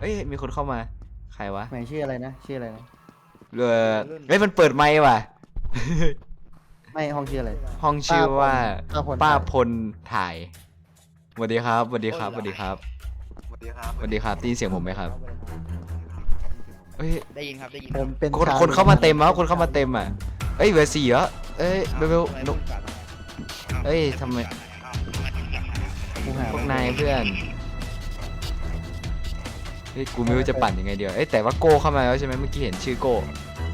เอ้ยมีคนเข้ามา ใครวะไหนชื่ออะไรนะชื่ออะไรนะเออเฮ้ยมันเปิดไมค์ว่ะ ไม่ห้องชื่ออะไร ห้องชื่อว่าป้าพล ป้าพลถ่ายสวัสดีครับสวัสดีครับสวัสดีครับสวัสดีครับสวัสดีครับได้ยินเสียงผมไหมครับเอ้ยได้ยินครับได้ยินผมเป็นคนชวคนเข้ามาเต็มแล้วคนเข้ามาเต็มอะเอ้ยเบอร์สี่เหรอเอ้ยเบลเบลนุกเอ้ยทำไมกูหาพวกนายเพื่อนเฮ้ยกูไม่รู้จะปั่นยังไงเดียวเอ้ยแต่ว่าโก้เข้ามาแล้วใช่ไหมเมื่อกี้เห็นชื่อโก้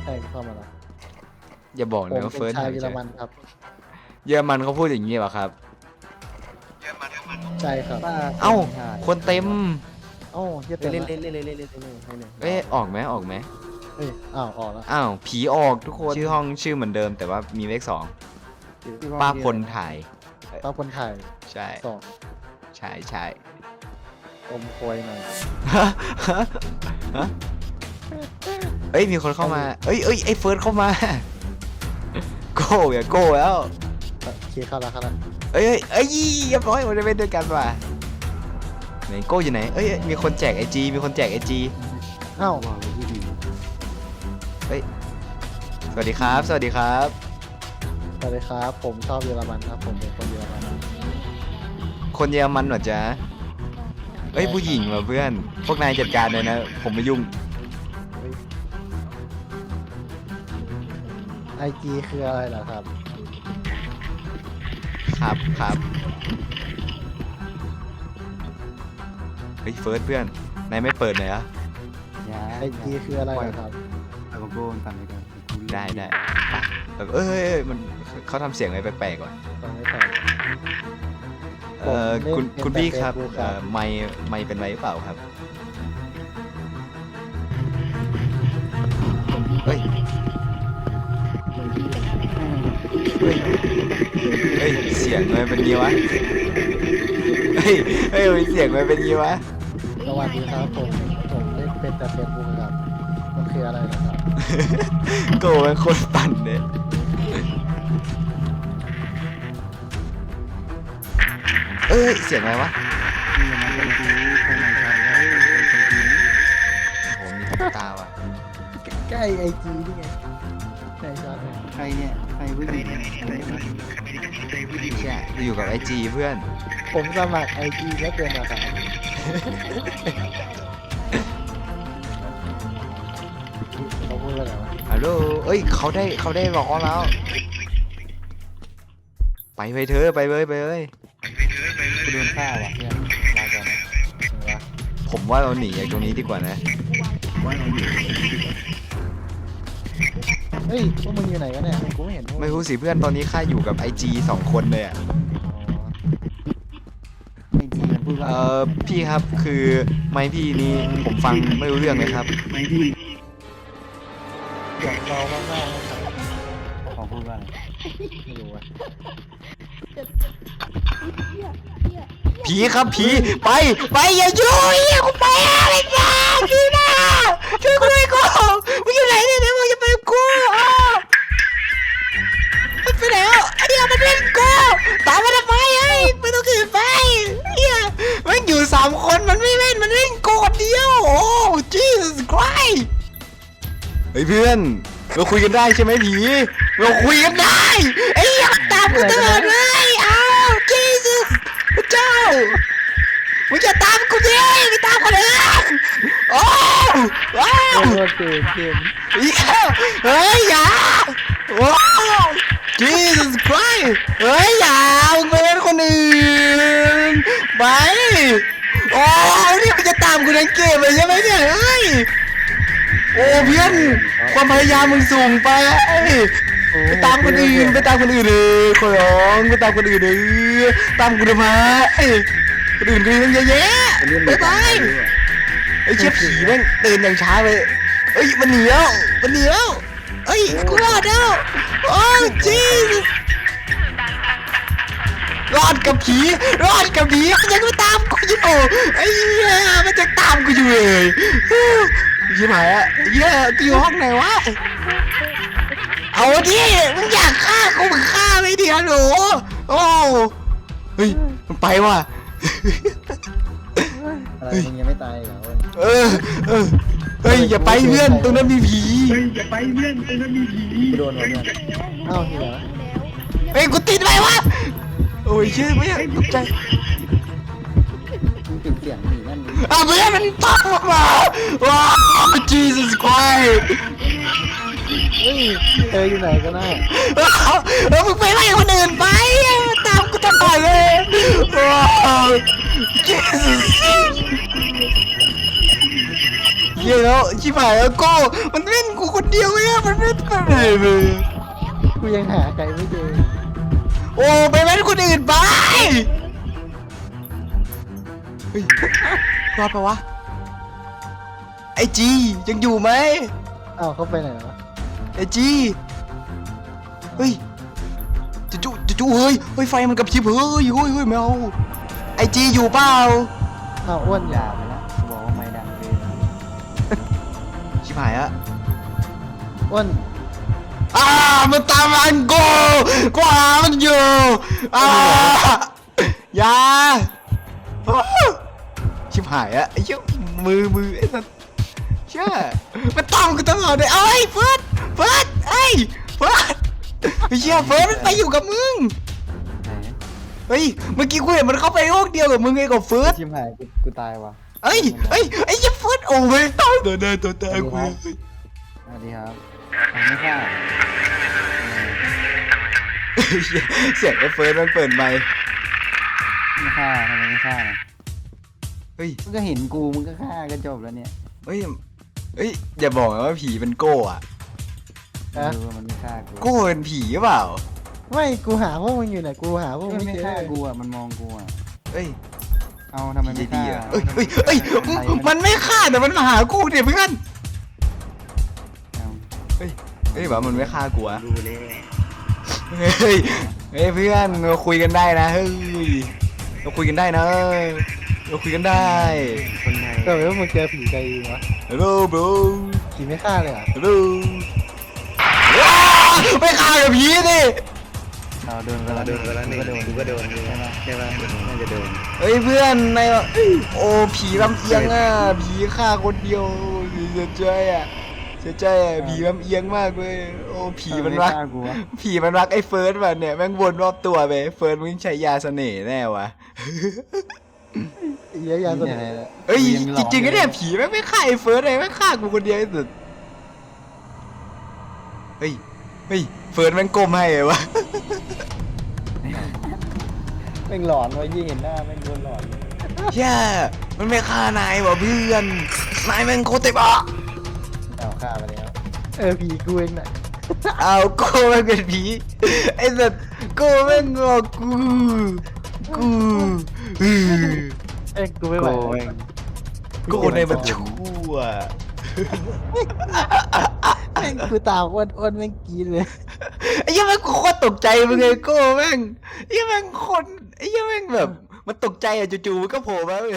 ใช่เข้ามาแล้วอย่าบอกผมนะว่าเป็เฟิร์นสชาวหายเยอใจรมันครับ เยอรมันเขาพูดอย่างนี้เหรอครับ ใช่ครับ เอ้า คนเต็ม เอ้าเหี้ยเล่เต็นมเล่นละเล่นเล่นเล่นเล่นเล่นเล่นเล่นเอ้ยออกไหมออกไหมเอ้ยอ้าวออกแล้วอ้าวผีออกทุกคนชื่อห้องชื่อเหมือนเดิม แต่ว่ามีเลขสองป้าพลถ่าย ป้าคนถ่ายใช่สอง ใช่ใช่ อมโควยหน่อยฮะฮะเอ้ยมีคนเข้ามาเอ้ยเอ้ยไอ้เฟิร์สเข้ามา โก้อย่าโก้แล้วโอเคเข้าแล้วเข้าแล้วเอ้ยเอ้ยเอ้ยเรียบร้อยมันจะเป็นด้วยกันว่ะไหนโก้อยู่ไหนเอ้ยมีคนแจกไอจีมีคนแจกไอจีเอ้าสวัสดีครับ สวัสดีครับสวัสดีครับ ผมชอบเยอรมันครับ ผมเป็นคนเยอรมันคนเยอรมันเหรอจ๊ะ เอ้ยผู้หญิงเหรอเพื่อน พวกนายจัดการเลยนะ ผมไม่ยุ่ง ไอจีคืออะไรเหรอครับ ครับครับเฮ้ยเฟิร์สเพื่อน นายไม่เปิดเลยเหรอไอจีคืออะไรเหรอครับเอาโก้ตามไปกันได้ได้ไปแบบเอ้ยเอ้ยเอ้ยมันเขาทำเสียงอะไรแปลกๆว่ะ ฟังไม่ทัน เอ่อผมเล่นคุณเป็นคุณพี่ครับแบบ Facebook เอ่ครัอบไม่ไม่เป็นไรหรือเปล่าครับเฮ้ยเฮ้ยเฮ้ยเสียงมันเป็นงี้วะเฮ้ยเฮ้ยเสียงมันเป็นงี้วะสวัสดีครับผมผมเล่นเป็นแต่เฟซบุ๊กครับมันคืออะไรเหรอครับ โกเป็นคนปั่นเนี่ย เอ้ยเสียงอะไรวะนี่มันเป็นดูคนไหนชายแล้วคนจีนโอ้โหมีตุ๊กตาว่ะใกล้ไอจีนี่ไงใช่ชอบเลยใครเนี่ย ใครผู้หญิงใช่อยู่กับไอจีเพื่อน ผมสมัครไอจีไม่เป็นอะครับเขาพูดว่าอะไรวะฮัลโหลเอ้ยเขาได้เขาได้ร้องแล้ว ไปไปเธอะไปเลยไปเลยกูโดนฆ่าว่ะเนี่ยลาก่อนนะอะไรวะผมว่าเราหนีจากตรงนี้ดีกว่านะว่าเราอยู่เฮ้ยพวกมึงอยู่ไหนกันเนี่ยกูไม่เห็นพวกไม่รู้สิเพื่อนตอนนี้ข้าอยู่กับไอจีสองคนเลยอะไอ้จีมันพูดว่าเอ่อพี่ครับคือไมค์พี่นี้ผมฟังไม่รู้เรื่องเลยครับไม่พี่อยากลองมาก ไม่รู้อะผีครับผีไปไปอย่าช่วยอย่ากูไปอะไรนะช่วยนะช่วยกูด้วยกูมึงอยู่ไหนเนี่ยเดี๋ยวมึงจะไปกูอ้าวมันไปไหนอะไอ้เหี้ยมันเล่นกูตามมาทำไมไอ้ไม่ต้องขืนไปเฮียมันอยู่สามคนมันไม่เล่นมันเล่นกูคนเดียวโอ้ Jesus Christ เฮ้ยเพื่อนเราคุยกันได้ใช่ไหมผีเราคุยกันได้ ไอ้เหี้ยตามกูตลอดเลยอ้าว Jesus พระเจ้ามึงจะตามกูดิไม่ตามคนอื่นโอ้ว้าวเออเกมเกมเหี้ยเฮ้ยอย่าว้าว Jesus Christ เฮ้ยอย่ามึงไปเล่นคนอื่นไปโอ้นี่มันจะตามกูทั้งเกมเลยใช่ไหมเนี่ยเฮ้ยโอ้เพื่อนความพยายามมึงสูงไป ไปตามคนอื่นไปตามคนอื่นเลยขอร้องไปตามคนอื่นเลยตามกูทำไมคนอื่นก็มีตั้งเยอะแยะไปไปไอ้เชี่ยผีแม่งเดินอย่างช้าเลยเอ้ยมันหนีแล้วมันหนีแล้วเอ้ยกูรอดแล้วโอ้จีรอดกับผีรอดกับผีมันยังไม่ตามกูอยู่ไอ้เหี้ยมันจะตามกูอยู่เลยชิบหายอะเหี้ยกูอยู่ห้องไหนวะ เอาดิมึงอยากฆ่ากูมึงฆ่าไม่ดีฮัลโหลโอ้เฮ้ยมันไปว่ะ อะไรมึงยังไม่ตายเหรอเออเออเฮ้ยอย่าไปเพื่อนตรงนั้นมีผีกูโดนหมดเนี่ยเอ้าเหรอเฮ้ยกูติดไหมวะโอ้ยชื่อไม่อยากตกใจมึงปิดเสียงหนีนั่นดิอะเพื่อนมันตามมาว้าว Jesus Christ เฮ้ยเธออยู่ไหนกันน่ะว้าวแล้วมึงไปไล่คนอื่นไป ตามกูตลอดเลยว้าว Jesus เหี้ยแล้วชิบหายแล้วโก้มันเล่นกูคนเดียวเนี่ยมันไม่ไปไหนเลยกูยังหาไก่ไม่เจอ โอ้ไปเล่นคนอื่นไปเฮ้ยรอดปะวะไอจียังอยู่ไหมเอ้าเขาไปไหนแล้วะ จีเฮ้ยจะจุจะจุเฮ้ยเฮ้ยไฟมันกระพริบเฮ้ยเฮ้ยเฮ้ยไม่เอาไอจีอยู่เปล่าเอ้าอ้วนอยอาย่าไปแล้วกูบอกว่าไม่ดังเลยชิบหายอะอ้วนอ่ามันตามอันโกกว่ามันอยู่อ่าอย่าอ้าวชิบหายอะไอ้เหี้ยมือมือไอ้สัส เชื่อมันตามกูตลอดเลยเอ้ยเฟิร์สเฟิร์สเอ้ยเฟิร์สไอ้เชี่ยเฟิร์สมันไปอยู่กับมึงไหนเฮ้ยเมื่อกี้กูเห็นมันเข้าไปห้องเดียวกับมึงไงกับเฟิร์สชิมหายกูกูตายว่ะเอ้ยเอ้ยไอ้เหี้ยเฟิร์สโอ้ยตายตัวหน้าตัวตากูสวัสดีครับทำไม่ฆ่าเสียงไอ้เฟิร์สมันเปิดไมค์ไม่ฆ่าทำไมไม่ฆ่าล่ะเฮ้ยมึงก็เห็นกูมึงก็ฆ่าก็จบแล้วเนี่ย เฮ้ย เฮ้ยอย่าบอกนะว่าผีเป็นโก้อะเออมันไม่ฆ่ากูโก้เป็นผีหรือเปล่า ไม่กูหาพวกมึงอยู่ไหนกูหาพวกมึมังนไม่ไม่เจอฆ่ากูอะมันมองกูอะเฮ้ยเอาทำไมผีไม่ดีฆ่าอะเฮ้ยเฮ้ยเฮ้ยมันไม่ฆ่าแต่มันมาหากูเดี๋ยวเพื่อนเอาเฮ้ยเฮ้ยแบบมันไม่ฆ่ากูอะเฮ้ยเฮ้ยเพื่อนเราคุยกันได้นะเฮ้ยเราคุยกันได้นะเราคุยกันได้ แต่ว่ามึงเจอผีไกลเองวะ Hello bro ผีไม่ฆ่าเลยเหรอะ Hello ว้าวไม่ฆ่ากับผีดิเราโดนกันแล้วโดนกันแล้วก็โดนกูก็โดนใช่ไหมใช่ป่ะน่าจะโดนเฮ้ยเพื่อนในโอ้ผีลำเอียงอะผีฆ่าคนเดียวเสียใจอะเสียใจอะผีลำเอียงมากเลยโอ้ผีมันรักฆ่ากูวะผีมันรักไอ้เฟิร์สว่ะเนี่ยแม่งวนรอบตัวไปเฟิร์สมึงใช้ยาเสน่ห์แน่วะ เยอะแยะสุดนี่เลยแหละเอ้ยกูจริงๆลก็เนี่ยผีแม่งไม่ฆ่าไอ้เฟิร์สเลยแม่งฆ่ากูคนเดียวไอ้สุดเฮ้ยเฮ้ยเฟิร์สแม่งก้มให้เลยวะแม่งหลอนวะยิ่งเห็นหน้าแม่งโดนหลอนแย่มันไม่ฆ่านายว่ะเพื่อนนายแม่งโคตรเต็มอะเอาฆ่าไปแล้วเออผีกูเองน่ะเอาโก้แม่งเป็นผีไอ้สัตว์โก้แม่งงอกกูกูอื้อ เอ้ยกูไม่ไหวโกงโก้ในมันชั่วแม่งกูตามอ้วนอ้วนแม่งกรีดเลยไอ้เหี้ยังแม่งโคตรตกใจมึงไงโก้แม่งไอ้เหี้ยังแม่งคนไอ้เหี้ยังแม่งแบบ มันตกใจอะจู่ๆมันก็โผล่มาเลย